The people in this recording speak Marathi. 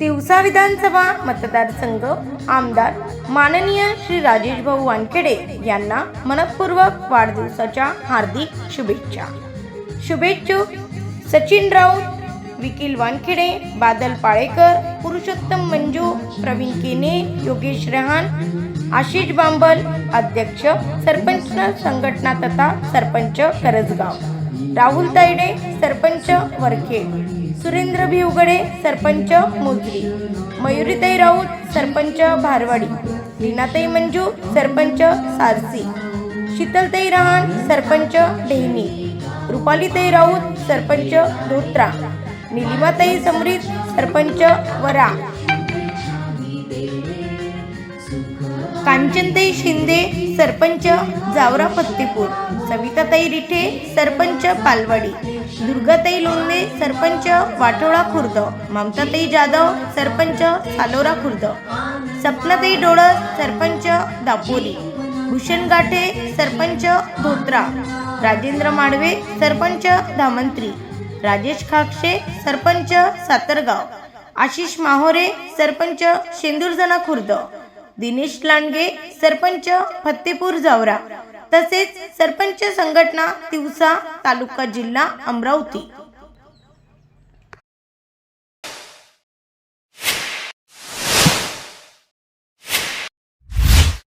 तिवसा विधानसभा मतदारसंघ आमदार माननीय श्री राजेश भाऊ वानखेडे यांना मनपूर्वक वाढदिवसाच्या हार्दिक शुभेच्छा. शुभेच्छुक सचिन राऊत विकील वानखेडे बादल पाळेकर पुरुषोत्तम मंजू प्रवीण केने योगेश रेहान आशिष बांबल अध्यक्ष सरपंच संघटना तथा सरपंच करजगाव. राहुल तायडे सरपंच वरखेड सुरेंद्र भिवगडे सरपंच मोजरी मयुरीताई राऊत सरपंच भारवाडी. लीनाताई मंजू सरपंच सारसी. शीतलताई रहान सरपंच डेहनी रुपालीताई राऊत सरपंच धोत्रा. निलिमाताई समरीत सरपंच वरा. कांचनताई शिंदे सरपंच जावरा फत्तेपूर सविताताई रिठे सरपंच पालवाडी दुर्गाताई लोंदे सरपंच वाठोळा खुर्द ममताताई जाधव सरपंच सालोरा खुर्द सपनाताई डोळस सरपंच दापोली भूषण गाठे सरपंच धोत्रा राजेंद्र माडवे सरपंच धामंत्री राजेश खाक्षे सरपंच सातरगाव आशिष माहोरे सरपंच शेंदूरजना खुर्द दिनेश लांडगे सरपंच फत्तेपूर जावरा. तसेच सरपंच संघटना तिवसा तालुका जिल्हा अमरावती.